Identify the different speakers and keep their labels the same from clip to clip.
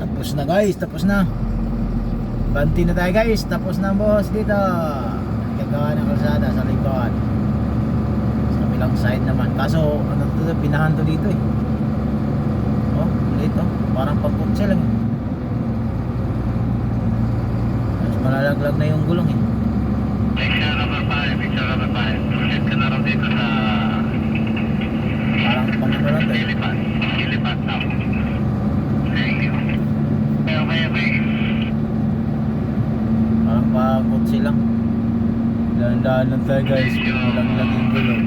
Speaker 1: Tapos na guys, tapos na. Banti na tayo guys, tapos na boss dito. Gagawa ng kalsada sa likod. Sa kabilang side naman. Kaso, ano to, pinahan to dito eh. Oh, ulit oh. Parang pagkutse lang. eh. Mas malalaglag na yung gulong eh.
Speaker 2: Extra number 5, extra number 5. Proceed ka na raw dito sa
Speaker 1: Parang pang lang to eh.
Speaker 2: Lilipat. Lilipat now. Okay, okay.
Speaker 1: Parang pagkutse lang. Dahan-dahan lang tayo guys. Malaglag yung gulong.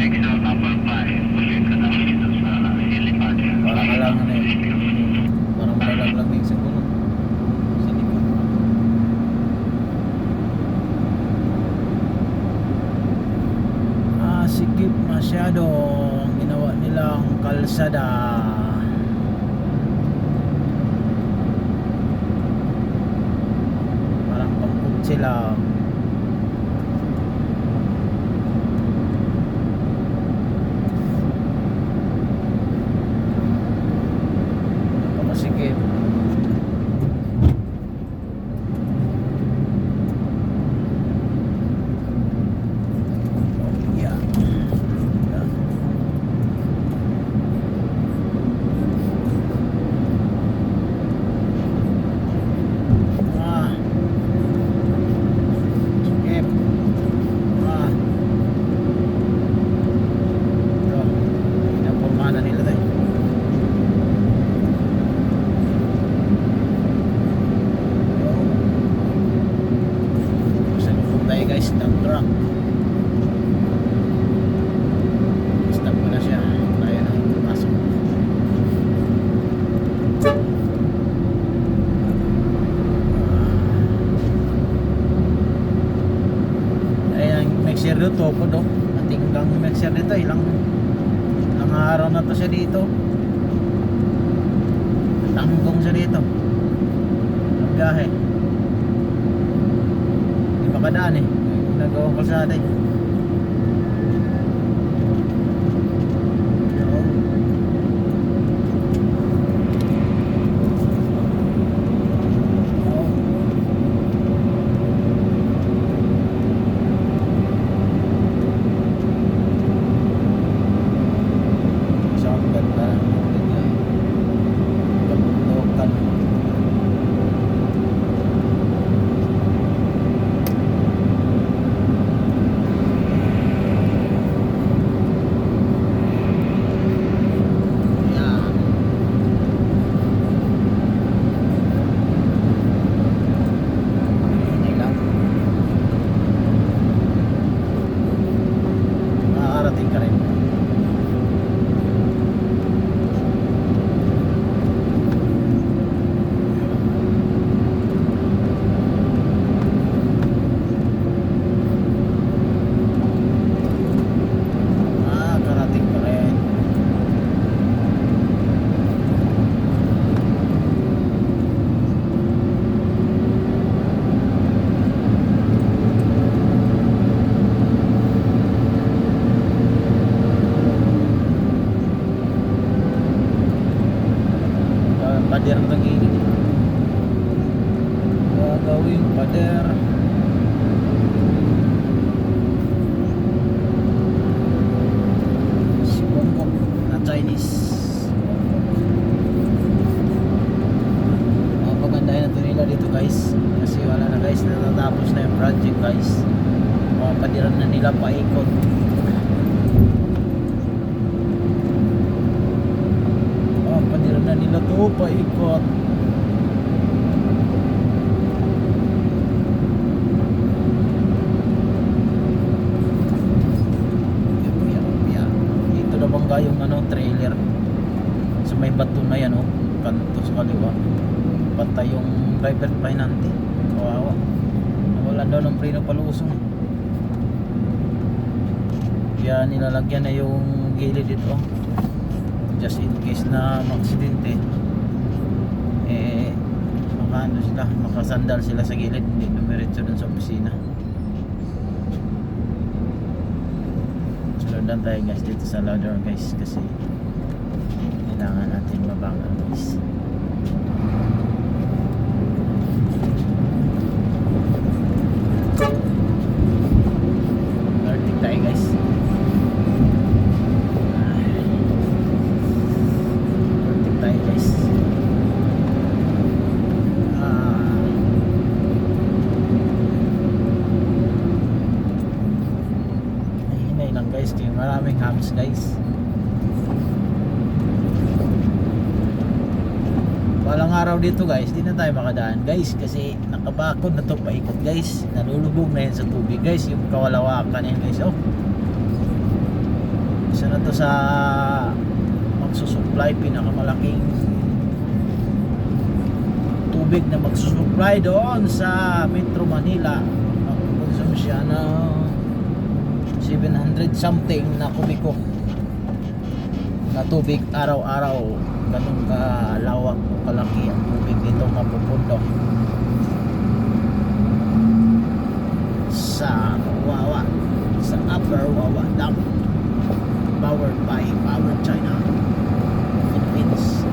Speaker 2: Extra number 5. Proceed ka na raw dito sa Lilipat.
Speaker 1: Parang kailangan na yun. Parang malalaglag na yung sa gulong. Sa likod. Ah, sikip masyado ang ginawa nilang kalsada. silang po do. Matinggang mixer dito. Ilang, ilang araw na to siya dito. Tanggong siya dito. Ang biyahe. Hindi makadaan eh. Nagawang kalsada eh. Oo. Oo. Isang ganda ng mga kabundukan. Yan. Hindi lang. Nakakarating ka rin. Ah, karating ka rin. Ah, pader ang tagigil. Gagawing pader. Si Bongbong na Chinese. Mapagandahin na ito nila dito guys. Kasi wala na guys, natatapos na yung project guys. Mapadiran na nila paikot. Mapadiran na nila to paikot. Dito na bangga yung ano, trailer. Sa may bato na yan, oh. Kanto sa kaliwa. Patay yung driver pahinante. Kawawa. Wala daw ng preno palusong. Kaya nilalagyan na yung gilid dito. Just in case na maksidente. Eh, makaano sila, makasandal sila sa gilid. Hindi dumiretso dun sa opisina. Sundan tayo guys dito sa ladder guys kasi kailangan natin mabangal guys dito guys, di na tayo makadaan guys kasi nakabakod na to paikot guys. Nalulubog na yan sa tubig guys, yung kawalawakan yan guys. Oh. Isa na to sa magsusupply pinakamalaking tubig na magsusupply doon sa Metro Manila. Mag-consume siya ng 700 something na kubiko na tubig araw-araw ganun kalawak o kalaki ang tubig dito mapupundok sa Wawa sa Upper Wawa Dam powered by Power China Philippines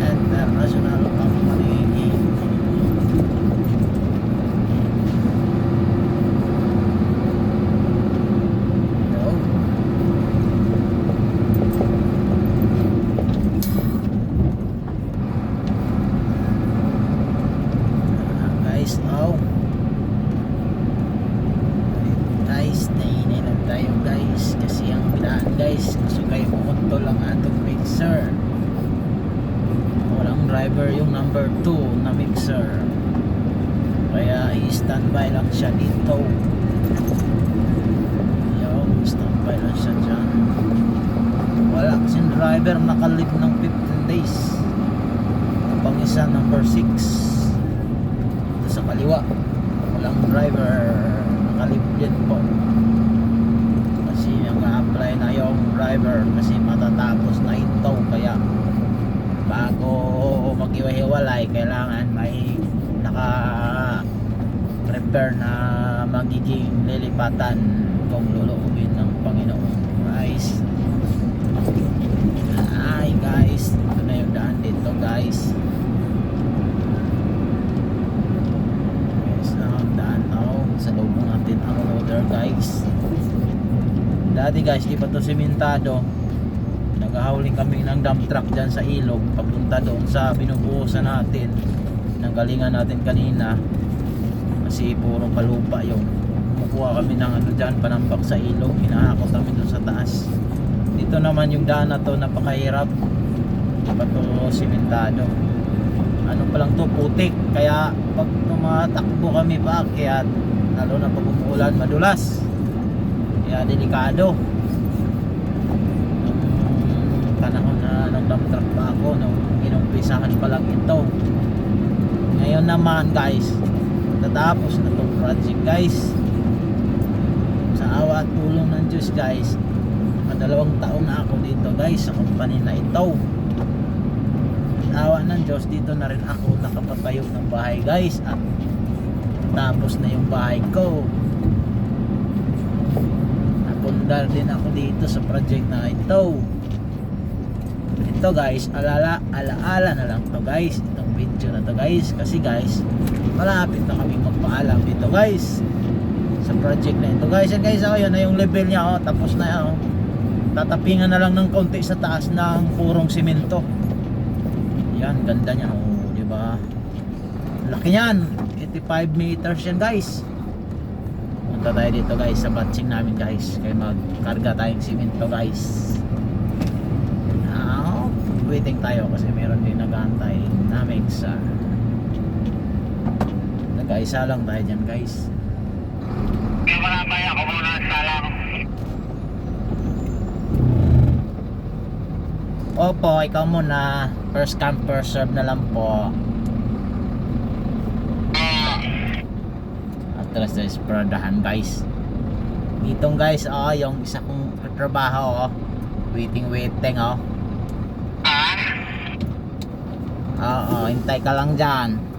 Speaker 1: International Company Hello. Ah, guys, oh. Guys, nainilam tayo guys kasi ang bilaan guys kasi kayo pumunto lang atong mixer walang driver yung number 2 na mixer. Kaya i-standby lang siya dito. Yung standby lang siya dyan. Wala kasing driver nakalib ng 15 days. Pang isa number 6 ito sa kaliwa. Walang driver nakalib din po. Kasi nag-apply na yung driver kasi matatapos na ito kaya bago mag-iwahiwalay kailangan may naka prepare na magiging lilipatan kung luluubin ng Panginoon. Guys. Ay guys. Ito na yung daan dito guys. Guys na ang daan oh, sa loob natin ang loader guys. Dati guys di pa to simentado naghahawling kami ng dump truck dyan sa ilog papunta doon sa binubuhusan natin. Ng galingan natin kanina kasi puro palupa yung kumukuha kami ng ano dyan panambak sa ilog. Hinahakot kami doon sa taas. Dito naman yung daan na to napakahirap. Di pa to simentado? Ano pa lang to putik. Kaya pag tumatakbo kami paakyat lalo na pag umuulan madulas. Kaya delikado panahon na nag-dump truck pa ako nung inumpisahan pa lang ito. Ngayon naman guys tatapos na tong project guys. Sa awa at tulong ng Diyos guys madalawang taon na ako dito guys sa company na ito. Awa ng Diyos dito na rin ako nakapatayo ng bahay guys at tapos na yung bahay ko. Napundar din ako dito sa project na ito ito guys. Alala alaala na lang to guys. Itong video na to guys. Kasi guys malapit na kami magpaalam dito guys sa project na ito. Guys yan guys oh, yun na yung level niya oh, tapos na yan oh. tatapingan na lang ng konti sa taas ng purong simento. Yan ganda niya oh, di ba? Laki niyan. 85 meters yan guys. Punta tayo dito guys sa batching namin guys. Kaya magkarga tayong simento guys waiting tayo kasi meron din nag-aantay na mixer nag-aisa lang tayo dyan guys
Speaker 2: na ba ako muna sa lang.
Speaker 1: Opo, ikaw muna. First come, first serve na lang po. Atras sa espradahan guys. Ditong guys, oh, yung isa kong trabaho, oh. Waiting, waiting, oh. Oo, hintay ka lang dyan.